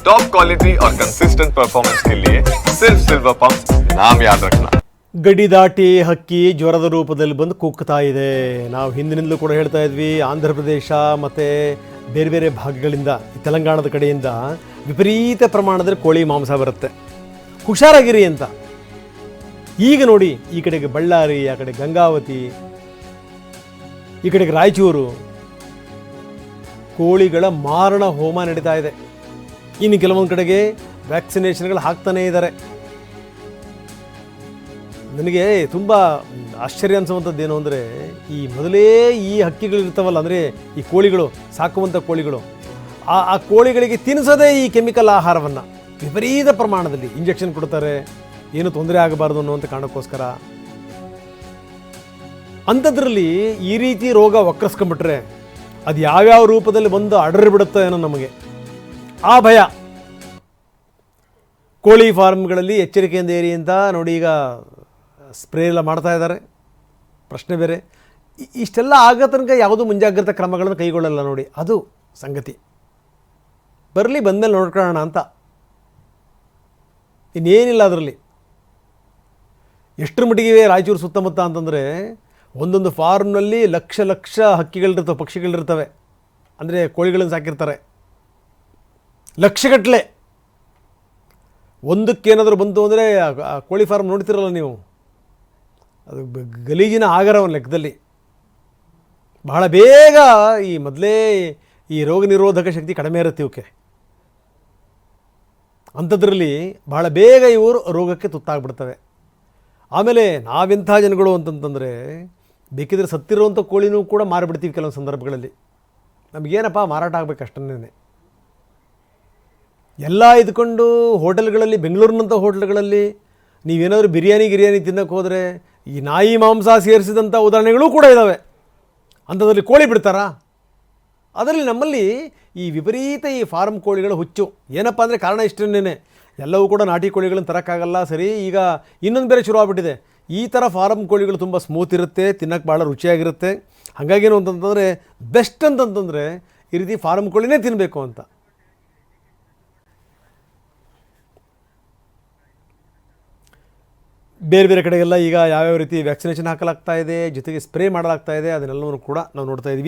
Top quality और consistent performance के लिए सिर्फ सिल्वर पंप नाम याद रखना ಗಡಿ ದಾಟಿ ಹಕ್ಕಿ ಜ್ವರದ ರೂಪದಲ್ಲಿ ಬಂದು ಕುಗ್ತಾ ಇದೆ ನಾವು ಹಿಂದಿನಿಂದಲೂ ಕೂಡ ಹೇಳ್ತಾ ಇದ್ವಿ ಆಂಧ್ರ ಪ್ರದೇಶ ಮತ್ತು ಬೇರೆ ಬೇರೆ ಭಾಗಗಳಿಂದ ಈ ತೆಲಂಗಾಣದ ಕಡೆಯಿಂದ ವಿಪರೀತ ಪ್ರಮಾಣದಲ್ಲಿ ಕೋಳಿ ಮಾಂಸ ಬರುತ್ತೆ ಹುಷಾರಾಗಿರಿ ಅಂತ ಈಗ ನೋಡಿ ಈ ಕಡೆಗೆ ಬಳ್ಳಾರಿ ಆ ಕಡೆ ಗಂಗಾವತಿ ಈ ಕಡೆಗೆ ರಾಯಚೂರು ಕೋಳಿಗಳ ಮಾರಣ ಹೋಮ ನಡೀತಾ ಇದೆ ಇನ್ನು ಕೆಲವೊಂದು ಕಡೆಗೆ ವ್ಯಾಕ್ಸಿನೇಷನ್ಗಳು ಹಾಕ್ತಾನೇ ಇದ್ದಾರೆ. ನನಗೆ ತುಂಬ ಆಶ್ಚರ್ಯ ಅನ್ಸುವಂಥದ್ದು ಏನು ಅಂದರೆ, ಈ ಮೊದಲೇ ಈ ಹಕ್ಕಿಗಳಿರ್ತಾವಲ್ಲ ಅಂದರೆ ಈ ಕೋಳಿಗಳು ಸಾಕುವಂಥ ಕೋಳಿಗಳು, ಆ ಆ ಕೋಳಿಗಳಿಗೆ ತಿನ್ನಿಸೋದೇ ಈ ಕೆಮಿಕಲ್ ಆಹಾರವನ್ನು ವಿಪರೀತ ಪ್ರಮಾಣದಲ್ಲಿ ಇಂಜೆಕ್ಷನ್ ಕೊಡ್ತಾರೆ. ಏನು ತೊಂದರೆ ಆಗಬಾರ್ದು ಅನ್ನುವಂಥ ಕಾರಣಕ್ಕೋಸ್ಕರ. ಅಂಥದ್ರಲ್ಲಿ ಈ ರೀತಿ ರೋಗ ವಕ್ರಸ್ಕೊಂಡ್ಬಿಟ್ರೆ ಅದು ಯಾವ್ಯಾವ ರೂಪದಲ್ಲಿ ಬಂದು ಅಡರಿ ಬಿಡುತ್ತೆ ಏನೋ ನಮಗೆ. ಆ ಭಯ. ಕೋಳಿ ಫಾರ್ಮ್ಗಳಲ್ಲಿ ಎಚ್ಚರಿಕೆಯಿಂದ ಏರಿ ಅಂತ ನೋಡಿ ಈಗ ಸ್ಪ್ರೇ ಎಲ್ಲ ಮಾಡ್ತಾ ಇದ್ದಾರೆ. ಪ್ರಶ್ನೆ ಬೇರೆ. ಇಷ್ಟೆಲ್ಲ ಆಗೋ ತನಕ ಯಾವುದೂ ಮುಂಜಾಗ್ರತಾ ಕ್ರಮಗಳನ್ನು ಕೈಗೊಳ್ಳಲ್ಲ ನೋಡಿ. ಅದು ಸಂಗತಿ. ಬರಲಿ ಬಂದಮೇಲೆ ನೋಡ್ಕೊಳ್ಳೋಣ ಅಂತ. ಇನ್ನೇನಿಲ್ಲ ಅದರಲ್ಲಿ. ಎಷ್ಟರ ಮಟ್ಟಿಗೆ ರಾಯಚೂರು ಸುತ್ತಮುತ್ತ ಅಂತಂದರೆ ಒಂದೊಂದು ಫಾರ್ಮ್ನಲ್ಲಿ ಲಕ್ಷ ಲಕ್ಷ ಹಕ್ಕಿಗಳಿರ್ತವೆ, ಪಕ್ಷಿಗಳಿರ್ತವೆ. ಅಂದರೆ ಕೋಳಿಗಳನ್ನು ಸಾಕಿರ್ತಾರೆ. ಲಕ್ಷಗಟ್ಟಲೆ. ಒಂದಕ್ಕೇನಾದರೂ ಬಂತು ಅಂದರೆ ಆ ಕೋಳಿ ಫಾರ್ಮ್ ನೋಡ್ತಿರಲ್ಲ ನೀವು. ಅದು ಗಲೀಜಿನ ಆಗರ ಒಂದು ಲೆಕ್ಕದಲ್ಲಿ. ಬಹಳ ಬೇಗ ಈ ಮೊದಲೇ ಈ ರೋಗ ನಿರೋಧಕ ಶಕ್ತಿ ಕಡಿಮೆ ಇರುತ್ತೆ ಇವಕ್ಕೆ. ಅಂಥದ್ರಲ್ಲಿ ಬಹಳ ಬೇಗ ಇವರು ರೋಗಕ್ಕೆ ತುತ್ತಾಗ್ಬಿಡ್ತವೆ. ಆಮೇಲೆ ನಾವೆಂಥ ಜನಗಳು ಅಂತಂತಂದರೆ ಬೇಕಿದ್ರೆ ಸತ್ತಿರುವಂಥ ಕೋಳಿನೂ ಕೂಡ ಮಾರಿಬಿಡ್ತೀವಿ ಕೆಲವೊಂದು ಸಂದರ್ಭಗಳಲ್ಲಿ. ನಮಗೇನಪ್ಪ ಮಾರಾಟ ಆಗಬೇಕು ಅಷ್ಟನ್ನೇ ಎಲ್ಲ ಇದ್ಕೊಂಡು ಹೋಟೆಲ್ಗಳಲ್ಲಿ, ಬೆಂಗಳೂರಿನಂಥ ಹೋಟೆಲ್ಗಳಲ್ಲಿ ನೀವೇನಾದರೂ ಬಿರಿಯಾನಿ, ಗಿರಿಯಾನಿ ತಿನ್ನಕ್ಕೆ ಹೋದರೆ ಈ ನಾಯಿ ಮಾಂಸ ಸೇರಿಸಿದಂಥ ಉದಾಹರಣೆಗಳು ಕೂಡ ಇದ್ದಾವೆ ಅಂಥದ್ರಲ್ಲಿ ಕೋಳಿ ಬಿಡ್ತಾರಾ? ಅದರಲ್ಲಿ ನಮ್ಮಲ್ಲಿ ಈ ವಿಪರೀತ ಈ ಫಾರ್ಮ್ ಕೋಳಿಗಳು ಹುಚ್ಚು. ಏನಪ್ಪ ಅಂದರೆ ಕಾರಣ ಇಷ್ಟನ್ನೇ ಎಲ್ಲವೂ ಕೂಡ ನಾಟಿ ಕೋಳಿಗಳನ್ನು ತರೋಕ್ಕಾಗಲ್ಲ, ಸರಿ, ಈಗ ಇನ್ನೊಂದು ಬೇರೆ ಶುರು ಆಗ್ಬಿಟ್ಟಿದೆ. ಈ ಥರ ಫಾರಮ್ ಕೋಳಿಗಳು ತುಂಬ ಸ್ಮೂತ್ ಇರುತ್ತೆ ತಿನ್ನಕ್ಕೆ ಭಾಳ ರುಚಿಯಾಗಿರುತ್ತೆ. ಹಾಗಾಗೇನು ಅಂತಂತಂದರೆ, ಬೆಸ್ಟ್ ಅಂತಂತಂದರೆ ಈ ರೀತಿ ಫಾರಮ್ ಕೋಳಿನೇ ತಿನ್ನಬೇಕು ಅಂತ. ಬೇರೆ ಬೇರೆ ಕಡೆಗೆಲ್ಲ ಈಗ ಯಾವ್ಯಾವ ರೀತಿ ವ್ಯಾಕ್ಸಿನೇಷನ್ ಹಾಕಲಾಗ್ತಾ ಇದೆ, ಜೊತೆಗೆ ಸ್ಪ್ರೇ ಮಾಡಲಾಗ್ತಾ ಇದೆ, ಅದನ್ನೆಲ್ಲವನ್ನು ಕೂಡ ನಾವು ನೋಡ್ತಾ ಇದ್ದೀವಿ